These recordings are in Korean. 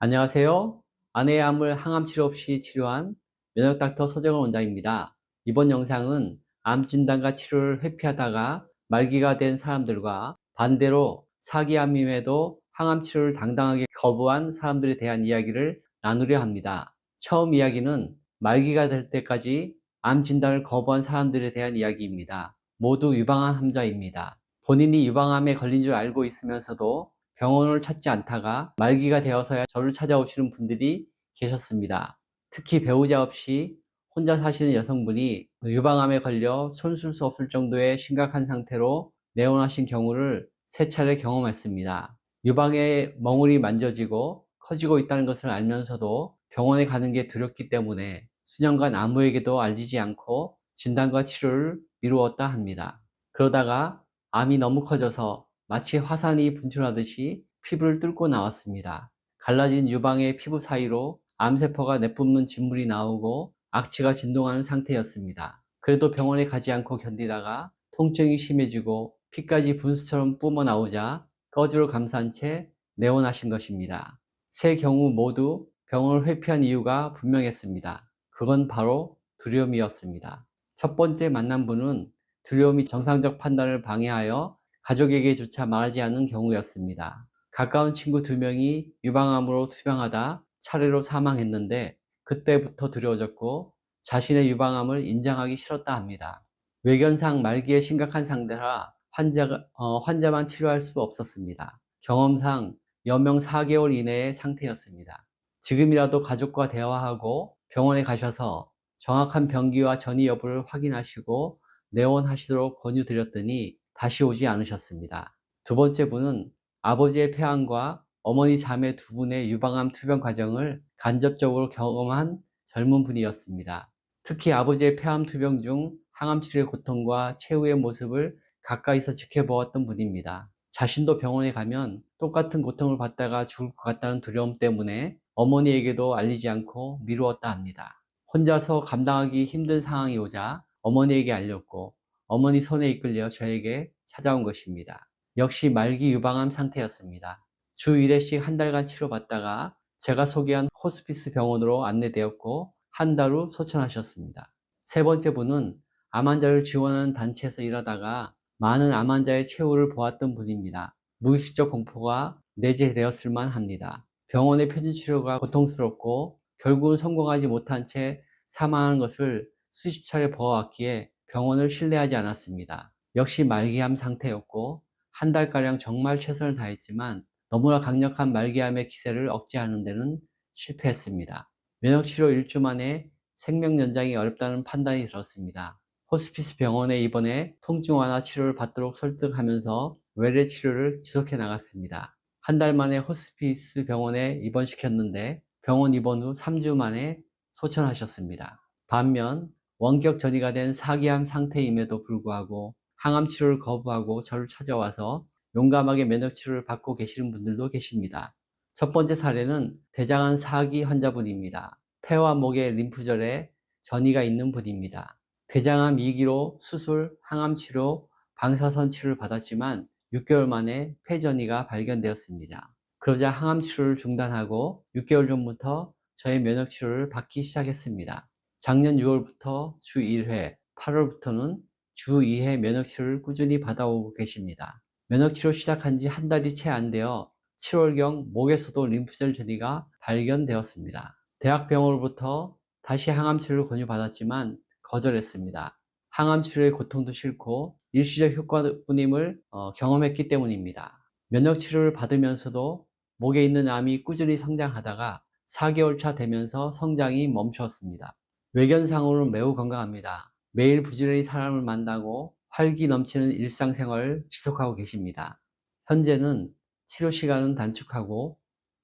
안녕하세요. 아내의 암을 항암 치료 없이 치료한 면역 닥터 서정원 원장입니다. 이번 영상은 암 진단과 치료를 회피하다가 말기가 된 사람들과 반대로 사기암임에도 항암 치료를 당당하게 거부한 사람들에 대한 이야기를 나누려 합니다. 처음 이야기는 말기가 될 때까지 암 진단을 거부한 사람들에 대한 이야기입니다. 모두 유방암 환자입니다. 본인이 유방암에 걸린 줄 알고 있으면서도 병원을 찾지 않다가 말기가 되어서야 저를 찾아오시는 분들이 계셨습니다. 특히 배우자 없이 혼자 사시는 여성분이 유방암에 걸려 손쓸 수 없을 정도의 심각한 상태로 내원하신 경우를 세 차례 경험했습니다. 유방의 멍울이 만져지고 커지고 있다는 것을 알면서도 병원에 가는 게 두렵기 때문에 수년간 아무에게도 알리지 않고 진단과 치료를 미루었다 합니다. 그러다가 암이 너무 커져서 마치 화산이 분출하듯이 피부를 뚫고 나왔습니다. 갈라진 유방의 피부 사이로 암세포가 내뿜는 진물이 나오고 악취가 진동하는 상태였습니다. 그래도 병원에 가지 않고 견디다가 통증이 심해지고 피까지 분수처럼 뿜어 나오자 꺼지로 감싼 채 내원하신 것입니다. 세 경우 모두 병원을 회피한 이유가 분명했습니다. 그건 바로 두려움이었습니다. 첫 번째 만난 분은 두려움이 정상적 판단을 방해하여 가족에게조차 말하지 않는 경우였습니다. 가까운 친구 두 명이 유방암으로 투병하다 차례로 사망했는데 그때부터 두려워졌고 자신의 유방암을 인정하기 싫었다 합니다. 외견상 말기에 심각한 상태라 환자가, 어, 환자만 치료할 수 없었습니다. 경험상 여명 4개월 이내의 상태였습니다. 지금이라도 가족과 대화하고 병원에 가셔서 정확한 병기와 전이 여부를 확인하시고 내원하시도록 권유드렸더니 다시 오지 않으셨습니다. 두 번째 분은 아버지의 폐암과 어머니 자매 두 분의 유방암 투병 과정을 간접적으로 경험한 젊은 분이었습니다. 특히 아버지의 폐암 투병 중 항암 치료의 고통과 최후의 모습을 가까이서 지켜보았던 분입니다. 자신도 병원에 가면 똑같은 고통을 받다가 죽을 것 같다는 두려움 때문에 어머니에게도 알리지 않고 미루었다 합니다. 혼자서 감당하기 힘든 상황이 오자 어머니에게 알렸고 어머니 손에 이끌려 저에게 찾아온 것입니다. 역시 말기 유방암 상태였습니다. 주 1회씩 한 달간 치료받다가 제가 소개한 호스피스 병원으로 안내되었고 한 달 후 소천하셨습니다. 세 번째 분은 암 환자를 지원하는 단체에서 일하다가 많은 암 환자의 최후를 보았던 분입니다. 무의식적 공포가 내재되었을 만 합니다. 병원의 표준 치료가 고통스럽고 결국은 성공하지 못한 채 사망하는 것을 수십 차례 보아왔기에 병원을 신뢰하지 않았습니다. 역시 말기암 상태였고 한 달가량 정말 최선을 다했지만 너무나 강력한 말기암의 기세를 억제하는 데는 실패했습니다. 면역치료 일주 만에 생명 연장이 어렵다는 판단이 들었습니다. 호스피스 병원에 입원해 통증 완화 치료를 받도록 설득하면서 외래 치료를 지속해 나갔습니다. 한 달 만에 호스피스 병원에 입원시켰는데 병원 입원 후 3주 만에 소천하셨습니다. 반면 원격 전이가 된 사기암 상태임에도 불구하고 항암 치료를 거부하고 저를 찾아와서 용감하게 면역 치료를 받고 계시는 분들도 계십니다. 첫 번째 사례는 대장암 사기 환자분입니다. 폐와 목의 림프절에 전이가 있는 분입니다. 대장암 2기로 수술, 항암 치료, 방사선 치료를 받았지만 6개월 만에 폐전이가 발견되었습니다. 그러자 항암 치료를 중단하고 6개월 전부터 저의 면역 치료를 받기 시작했습니다. 작년 6월부터 주 1회, 8월부터는 주 2회 면역치료를 꾸준히 받아오고 계십니다. 면역치료 시작한 지 한 달이 채 안 되어 7월경 목에서도 림프절 전이가 발견되었습니다. 대학병원으로부터 다시 항암치료를 권유받았지만 거절했습니다. 항암치료의 고통도 싫고 일시적 효과뿐임을 어, 경험했기 때문입니다. 면역치료를 받으면서도 목에 있는 암이 꾸준히 성장하다가 4개월 차 되면서 성장이 멈추었습니다. 외견상으로는 매우 건강합니다. 매일 부지런히 사람을 만나고 활기 넘치는 일상생활을 지속하고 계십니다. 현재는 치료 시간은 단축하고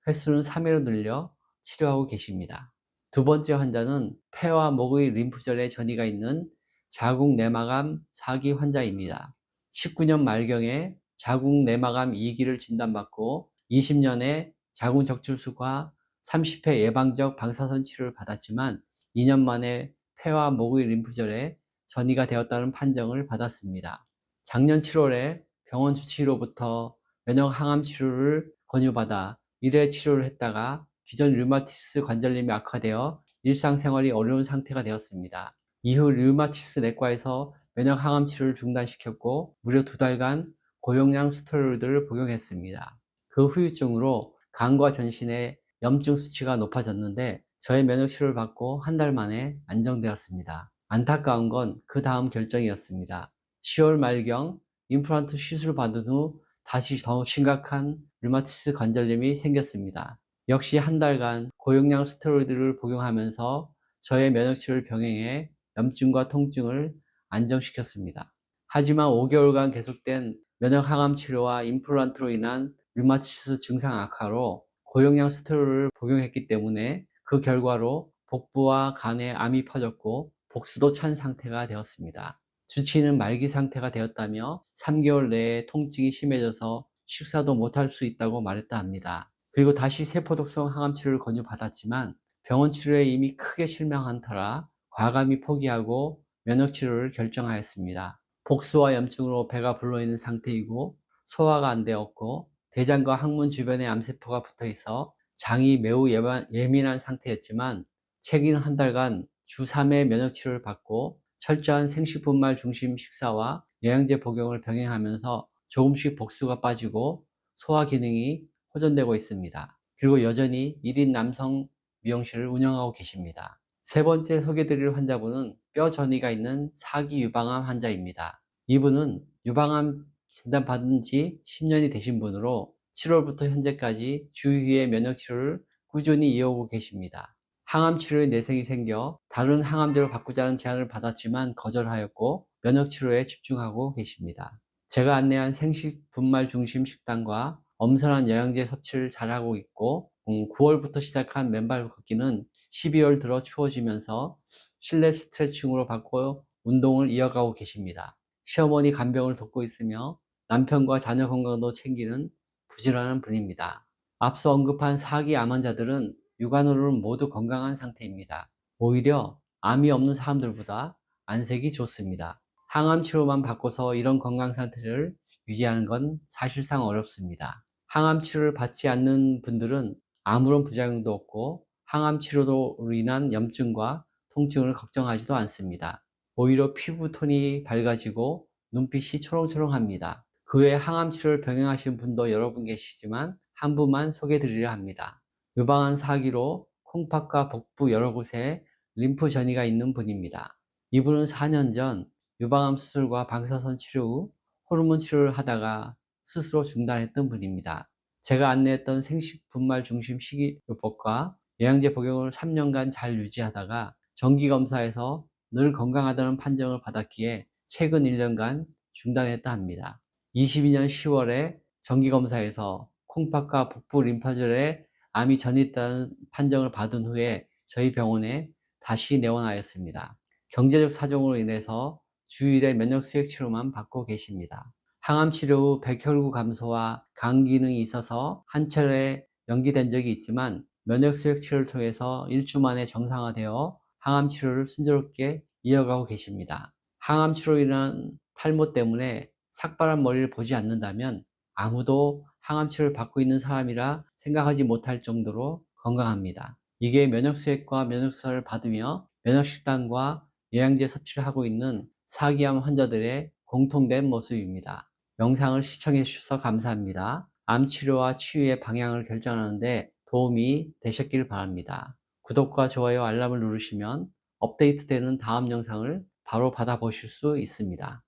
횟수는 3회로 늘려 치료하고 계십니다. 두 번째 환자는 폐와 목의 림프절에 전이가 있는 자궁 내막암 4기 환자입니다. 19년 말경에 자궁 내막암 2기를 진단받고 20년에 자궁 적출술과 30회 예방적 방사선 치료를 받았지만 2년 만에 폐와 목의 림프절에 전이가 되었다는 판정을 받았습니다. 작년 7월에 병원 주치의로부터 면역 항암 치료를 권유받아 1회 치료를 했다가 기존 류마티스 관절염이 악화되어 일상생활이 어려운 상태가 되었습니다. 이후 류마티스 내과에서 면역 항암 치료를 중단시켰고 무려 두 달간 고용량 스테로이드를 복용했습니다. 그 후유증으로 간과 전신의 염증 수치가 높아졌는데 저의 면역 치료를 받고 한 달 만에 안정되었습니다. 안타까운 건 그 다음 결정이었습니다. 10월 말경 임플란트 시술을 받은 후 다시 더 심각한 류마티스 관절염이 생겼습니다. 역시 한 달간 고용량 스테로이드를 복용하면서 저의 면역 치료를 병행해 염증과 통증을 안정시켰습니다. 하지만 5개월간 계속된 면역 항암 치료와 임플란트로 인한 류마티스 증상 악화로 고용량 스테로이드를 복용했기 때문에 그 결과로 복부와 간에 암이 퍼졌고 복수도 찬 상태가 되었습니다. 주치는 말기 상태가 되었다며 3개월 내에 통증이 심해져서 식사도 못할 수 있다고 말했다 합니다. 그리고 다시 세포독성 항암 치료를 권유받았지만 병원 치료에 이미 크게 실망한 터라 과감히 포기하고 면역 치료를 결정하였습니다. 복수와 염증으로 배가 불러있는 상태이고 소화가 안 되었고 대장과 항문 주변에 암세포가 붙어 있어 장이 매우 예민한 상태였지만 최근 한 달간 주 3회 면역 치료를 받고 철저한 생식분말 중심 식사와 영양제 복용을 병행하면서 조금씩 복수가 빠지고 소화 기능이 호전되고 있습니다. 그리고 여전히 1인 남성 미용실을 운영하고 계십니다. 세 번째 소개드릴 환자분은 뼈 전이가 있는 사기 유방암 환자입니다. 이분은 유방암 진단받은 지 10년이 되신 분으로 7월부터 현재까지 주위의 면역 치료를 꾸준히 이어오고 계십니다. 항암 치료에 내생이 생겨 다른 항암제로 바꾸자는 제안을 받았지만 거절하였고 면역 치료에 집중하고 계십니다. 제가 안내한 생식 분말 중심 식단과 엄선한 영양제 섭취를 잘하고 있고 9월부터 시작한 맨발 걷기는 12월 들어 추워지면서 실내 스트레칭으로 바꿔 운동을 이어가고 계십니다. 시어머니 간병을 돕고 있으며 남편과 자녀 건강도 챙기는 부지런한 분입니다. 앞서 언급한 사기 암 환자들은 육안으로는 모두 건강한 상태입니다. 오히려 암이 없는 사람들보다 안색이 좋습니다. 항암 치료만 받고서 이런 건강 상태를 유지하는 건 사실상 어렵습니다. 항암 치료를 받지 않는 분들은 아무런 부작용도 없고 항암 치료로 인한 염증과 통증을 걱정하지도 않습니다. 오히려 피부 톤이 밝아지고 눈빛이 초롱초롱합니다. 그 외에 항암 치료를 병행하신 분도 여러 분 계시지만 한 분만 소개해 드리려 합니다. 유방암 사기로 콩팥과 복부 여러 곳에 림프 전이가 있는 분입니다. 이분은 4년 전 유방암 수술과 방사선 치료 후 호르몬 치료를 하다가 스스로 중단했던 분입니다. 제가 안내했던 생식 분말 중심 식이요법과 영양제 복용을 3년간 잘 유지하다가 정기검사에서 늘 건강하다는 판정을 받았기에 최근 1년간 중단했다 합니다. 22년 10월에 정기검사에서 콩팥과 복부 림파절에 암이 전이있다는 판정을 받은 후에 저희 병원에 다시 내원하였습니다. 경제적 사정으로 인해서 주일에 면역 수액 치료만 받고 계십니다. 항암 치료 후 백혈구 감소와 간 기능이 있어서 한 차례 연기된 적이 있지만 면역 수액 치료를 통해서 일주 만에 정상화되어 항암 치료를 순조롭게 이어가고 계십니다. 항암 치료로 인한 탈모 때문에 삭발한 머리를 보지 않는다면 아무도 항암 치료를 받고 있는 사람이라 생각하지 못할 정도로 건강합니다. 이게 면역수액과 면역수사를 받으며 면역식단과 영양제 섭취를 하고 있는 사기암 환자들의 공통된 모습입니다. 영상을 시청해 주셔서 감사합니다. 암 치료와 치유의 방향을 결정하는데 도움이 되셨길 바랍니다. 구독과 좋아요 알람을 누르시면 업데이트되는 다음 영상을 바로 받아보실 수 있습니다.